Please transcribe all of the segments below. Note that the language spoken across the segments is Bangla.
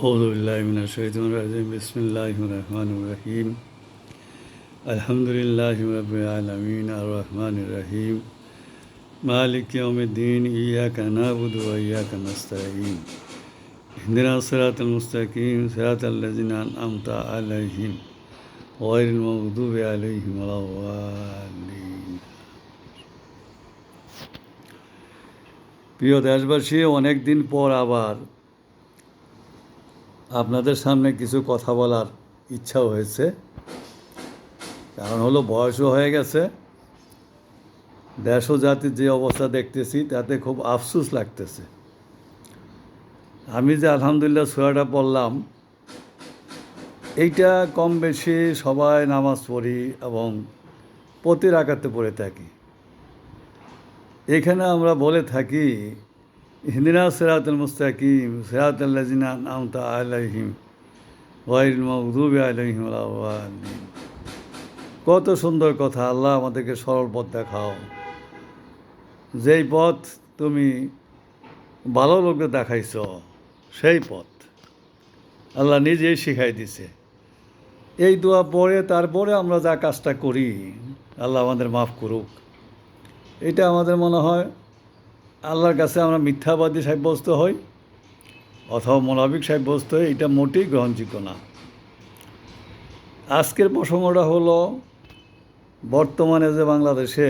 أعوذ بالله من الشيطان الرجيم بسم الله الرحمن الرحيم الحمد لله رب العالمين الرحمن الرحيم مالك يوم الدين إياك نعبد وإياك نستعين اهدنا الصراط المستقيم صراط الذين أنعمت عليهم غير المغضوب عليهم ولا الضالين প্রিয় দেশবাসী অনেক দিন পর আবার আপনাদের সামনে কিছু কথা বলার ইচ্ছা হয়েছে। কারণ হলো বয়সও হয়ে গেছে। দেশ ও জাতির যে অবস্থা দেখতেছি, তাতে খুব আফসুস লাগতেছে। আমি যে আলহামদুলিল্লাহ সোয়াটা পড়লাম, এইটা কম বেশি সবাই নামাজ পড়ি এবং প্রতি রাখাতে পড়ে থাকি। এখানে আমরা বলে থাকি হিন্দিনা সেরাতুল মুস্তাকিম সেরাতুল্লাজিনা নামতা আলাইহিম ওয়াইল মকদুবি আলাইহিম আলাইহিম কত সুন্দর কথা, আল্লাহ আমাদেরকে সরল পথ দেখাও। যেই পথ তুমি ভালো লোককে দেখাইছ, সেই পথ আল্লাহ নিজেই শিখাই দিছে। এই দোয়া পড়ে, তারপরে আমরা যা কাজটা করি, আল্লাহ আমাদের মাফ করুক। এটা আমাদের মনে হয় আল্লাহর কাছে আমরা মিথ্যাবাদী সাব্যস্ত হই অথবা মোনাবিক সাব্যস্ত হই, এটা মোটেই গ্রহণযোগ্য না। আজকের প্রসঙ্গটা হলো, বর্তমানে যে বাংলাদেশে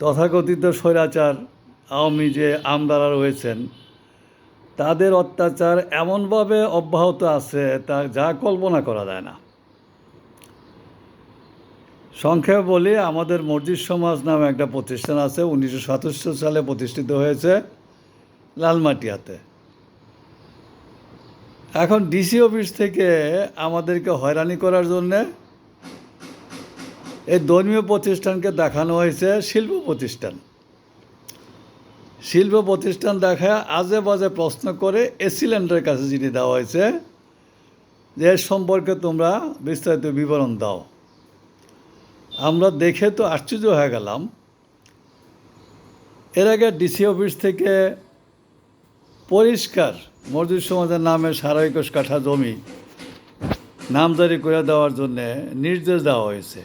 তথাকথিত স্বৈরাচার আওয়ামী যে আমদারা রয়েছেন, তাদের অত্যাচার এমনভাবে অব্যাহত আছে, তা যা কল্পনা করা যায় না। সংক্ষেপে বলি, আমাদের মসজিদ সমাজ নামে একটা প্রতিষ্ঠান আছে, উনিশশো সাতাত্তর সালে প্রতিষ্ঠিত হয়েছে লালমাটিয়াতে। এখন ডিসি অফিস থেকে আমাদেরকে হয়রানি করার জন্যে এই ধর্মীয় প্রতিষ্ঠানকে দেখানো হয়েছে শিল্প প্রতিষ্ঠান। শিল্প প্রতিষ্ঠান দেখা আজে বাজে প্রশ্ন করে এসিলেন্ডারের কাছে যিনি দেওয়া হয়েছে, যে সম্পর্কে তোমরা বিস্তারিত বিবরণ দাও। আমরা দেখে তো আশ্চর্য হয়ে গেলাম। এর আগে ডিসি অফিস থেকে পরিষ্কার মসজিদ সমাজের নামে সারা একুশ কাঠা জমি নামজারি করে দেওয়ার জন্যে নির্দেশ দেওয়া হয়েছে।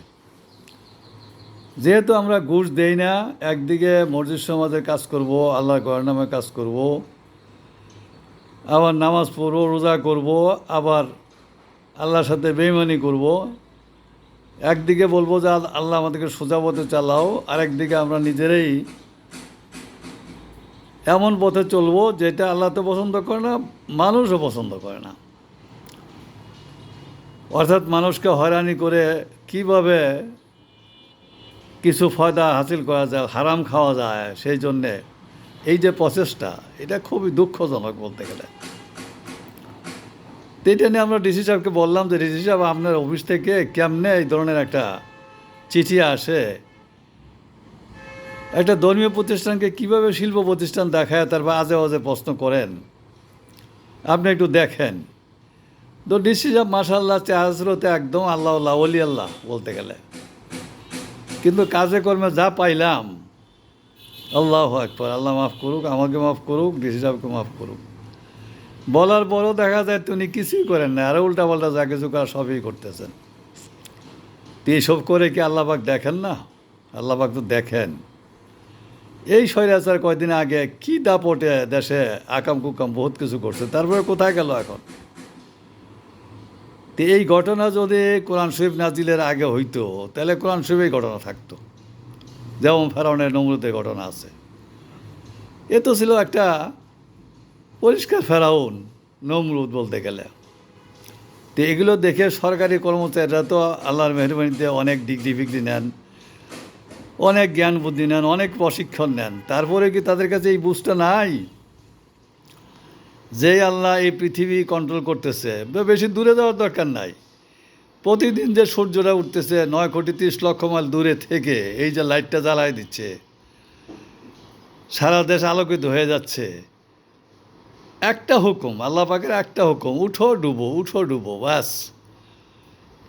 যেহেতু আমরা ঘুষ দেই না, একদিকে মসজিদ সমাজের কাজ করব, আল্লাহ গড় নামে কাজ করব, আবার নামাজ পড়ব, রোজা করব, আবার আল্লাহর সাথে বেইমানি করব একদিকে বলব যে আল- আল্লাহ আমাদেরকে সোজা পথে চালাও, আরেকদিকে আমরা নিজেরাই এমন পথে চলবো যেটা আল্লাহ তো পছন্দ করে না, মানুষও পছন্দ করে না। অর্থাৎ মানুষকে হয়রানি করে কীভাবে কিছু ফয়দা হাসিল করা যায়, হারাম খাওয়া যায়, সেই জন্যে এই যে প্রচেষ্টা, এটা খুবই দুঃখজনক বলতে গেলে। তো এটা নিয়ে আমরা ডিসি সাহেবকে বললাম যে, ডিসি সাহেব, আপনার অফিস থেকে কেমনে এই ধরনের একটা চিঠি আসে? একটা ধর্মীয় প্রতিষ্ঠানকে কীভাবে শিল্প প্রতিষ্ঠান দেখায় তারপর আজে বাজে প্রশ্ন করেন? আপনি একটু দেখেন। তো ডিসি সাহেব মাসাল্লাহ চেহাজরতে একদম আল্লাহ আল্লাহ, অলি আল্লাহ বলতে গেলে। কিন্তু কাজে কর্মে যা পাইলাম, আল্লাহ একবার আল্লাহ মাফ করুক, আমাকে মাফ করুক, ডিসি সাহেবকে মাফ করুক। বলার পরও দেখা যায় তিনি কিছুই করেন না আরও উল্টাপাল্টা যা কিছু করা সবই করতেছেন। এইসব করে কি আল্লাহবাক দেখেন না? আল্লাহবাক তো দেখেন। এই স্বৈরাচার কয়দিন আগে কি দাপটে দেশে আকাম কুকাম বহুত কিছু করছে, তারপরে কোথায় গেল এখন? তো এই ঘটনা যদি কোরআন শরীফ নাজিলের আগে হইতো, তাহলে কোরআন শরীফেই ঘটনা থাকতো। যেমন ফেরাউনের নমরুদের ঘটনা আছে। এ তো ছিল একটা পরিষ্কার ফেরাউন, নমরুদ বলতে গেলে। তো এগুলো দেখে সরকারি কর্মচারীরা তো আল্লাহর মেহরবানিতে অনেক ডিগ্রি ফিগ্রি নেন, অনেক জ্ঞান বুদ্ধি নেন, অনেক প্রশিক্ষণ নেন। তারপরে কি তাদের কাছে এই বুঝটা নাই? যে আল্লাহ এই পৃথিবী কন্ট্রোল করতেছে বেশি দূরে যাওয়ার দরকার নাই। প্রতিদিন যে সূর্যটা উঠতেছে, নয় কোটি তিরিশ লক্ষ মাইল দূরে থেকে এই যে লাইটটা জ্বালায় দিচ্ছে, সারা দেশ আলোকিত হয়ে যাচ্ছে। একটা হুকুম, আল্লাহ পাকের একটা হুকুম, উঠো, ডুবো উঠো, ডুবো, ব্যাস।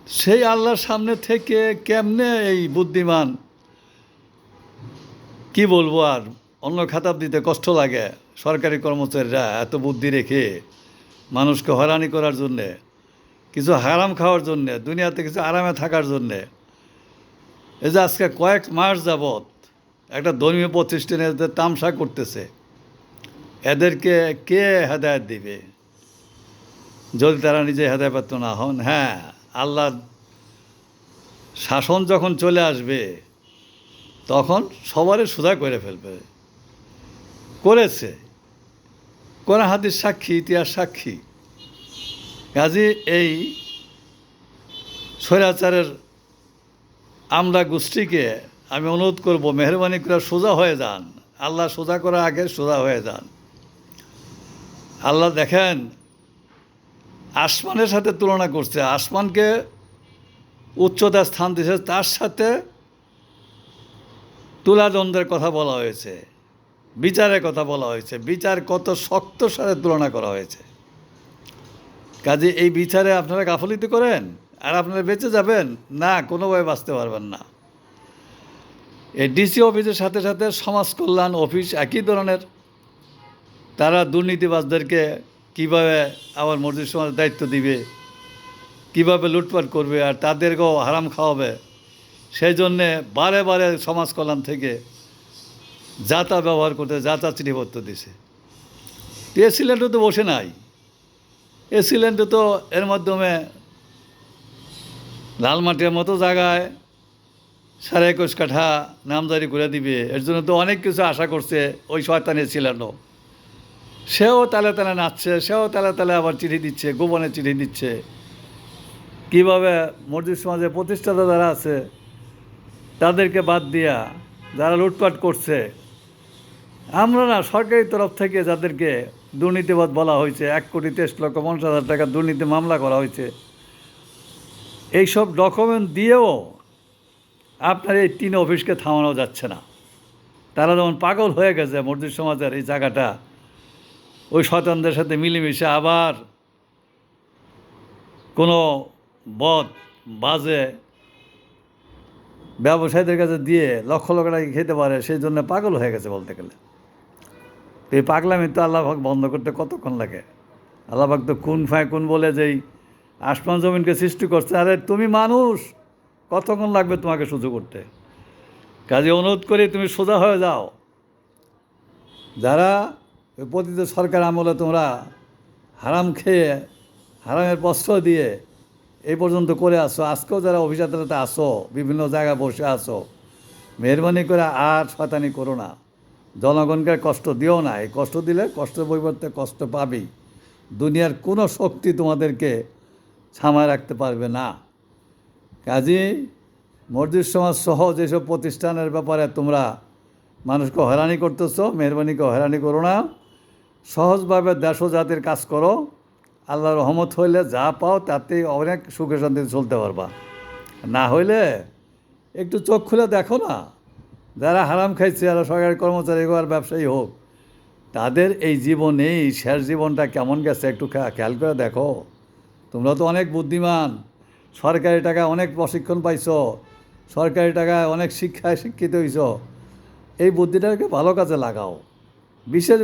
সেই আল্লাহর সামনে থেকে কেমনে এই বুদ্ধিমান? কি বলব আর? অন্য খাতাব দিতে কষ্ট লাগে সরকারি কর্মচারীরা, এত বুদ্ধি রেখে মানুষকে হয়রানি করার জন্যে, কিছু হারাম খাওয়ার জন্যে, দুনিয়াতে কিছু আরামে থাকার জন্যে। এই যে আজকে কয়েক মাস যাবৎ একটা ধর্মীয় প্রতিষ্ঠানে তামসা করতেছে। এদেরকে কে হেদায়ত দিবে? যদি তারা নিজে হেদায়ত না হন হ্যাঁ আল্লাহ শাসন যখন চলে আসবে, তখন সবারই সুধা করে ফেলবে। করেছে। কোন হাতির সাক্ষী, ইতিহাস সাক্ষী। কাজে এই স্বৈরাচারের আমরা গোষ্ঠীকে আমি অনুরোধ করব, মেহরবানি করে সোজা হয়ে যান। আল্লাহ সোজা করার আগে সোজা হয়ে যান। আল্লাহ দেখেন, আসমানের সাথে তুলনা করছে। আসমানকে উচ্চতা স্থান দিয়েছে, তার সাথে তুলাদণ্ডের কথা বলা হয়েছে, বিচারের কথা বলা হয়েছে, বিচার কত শক্ত সাথে তুলনা করা হয়েছে। কাজে এই বিচারে আপনারা গাফলিত করেন আর আপনারা বেঁচে যাবেন? না, কোনোভাবে বাঁচতে পারবেন না। এই ডিসি অফিসের সাথে সাথে সমাজ কল্যাণ অফিস একই ধরনের। তারা দুর্নীতিবাজদেরকে কীভাবে আবার মসজিদ সমাজের দায়িত্ব দিবে, কীভাবে লুটপাট করবে আর তাদেরকেও হারাম খাওয়াবে সেই জন্যে বারে বারে সমাজ কল্যাণ থেকে যাতা ব্যবহার করতে, যাতা চিঠিপত্র দিছে। এ সিলিন্ডার তো বসে নাই। এ সিলিন্ডার তো এর মাধ্যমে লালমাটির মতো জায়গায় সাড়ে একুশ কাঠা নামজারি করে দিবে। এর জন্য তো অনেক কিছু আশা করছে ওই শয়তানের সিলিন্ডার। সেও তালে তালে নাচছে, সেও তালে তালে আবার চিঠি দিচ্ছে, গোপনে চিঠি দিচ্ছে। কীভাবে মসজিদ সমাজের প্রতিষ্ঠাতা যারা আছে, তাদেরকে বাদ দিয়া যারা লুটপাট করছে, আমরা না সরকারি তরফ থেকে যাদেরকে দুর্নীতিবাদ বলা হয়েছে, এক কোটি তেইশ লক্ষ পঞ্চাশ হাজার টাকা দুর্নীতি মামলা করা হয়েছে, এইসব ডকুমেন্ট দিয়েও আপনার এই তিন অফিসকে থামানো যাচ্ছে না। তারা যেমন পাগল হয়ে গেছে মসজিদ সমাজের এই জায়গাটা ওই শতানদের সাথে মিলেমিশে আবার কোনো বদ, বাজে ব্যবসায়ীদের কাছে দিয়ে লক্ষ লক্ষ টাকা খেতে পারে, সেই জন্য পাগল হয়ে গেছে বলতে গেলে। তো এই পাগলামি তো আল্লাহভাগ বন্ধ করতে কতক্ষণ লাগে? আল্লাহভাগ তো কোন ফায় কোন বলে যেই আসমান জমিনকে সৃষ্টি করছে, আরে তুমি মানুষ, কতক্ষণ লাগবে তোমাকে সুযোগ করতে? কাজে অনুরোধ করি তুমি সোজা হয়ে যাও। যারা পতিত সরকার আমলে তোমরা হারাম খেয়ে, হারামের প্রশ্রয় দিয়ে এই পর্যন্ত করে আসো। আজকেও যারা অভিযাত্রাতে আসো, বিভিন্ন জায়গায় বসে আসো, মেহরবানি করে আর শতানি করো না। জনগণকে কষ্ট দিও না। এই কষ্ট দিলে কষ্টের পরিবর্তে কষ্ট পাবেই দুনিয়ার কোনো শক্তি তোমাদেরকে ছামায় রাখতে পারবে না। কাজী মসজিদ সমাজ সহ যেসব প্রতিষ্ঠানের ব্যাপারে তোমরা মানুষকে হয়রানি করতেছো, মেহরবানিকে হয়রানি করো না। সহজভাবে দেশ জাতির কাজ করো আল্লাহ রহমত হইলে যা পাও তাতেই অনেক সুখে শান্তিতে চলতে পারবা। না হইলে একটু চোখ খুলে দেখো না, যারা হারাম খাইছে, যারা সরকারি কর্মচারী হোক আর ব্যবসায়ী হোক, তাদের এই জীবনেই শেষ জীবনটা কেমন গেছে একটু খেয়াল করে দেখো। তোমরা তো অনেক বুদ্ধিমান, সরকারি টাকায় অনেক প্রশিক্ষণ পাইছো, সরকারি টাকায় অনেক শিক্ষায় শিক্ষিত হইছো, এই বুদ্ধিটাকে ভালো কাজে লাগাও। বিশেষ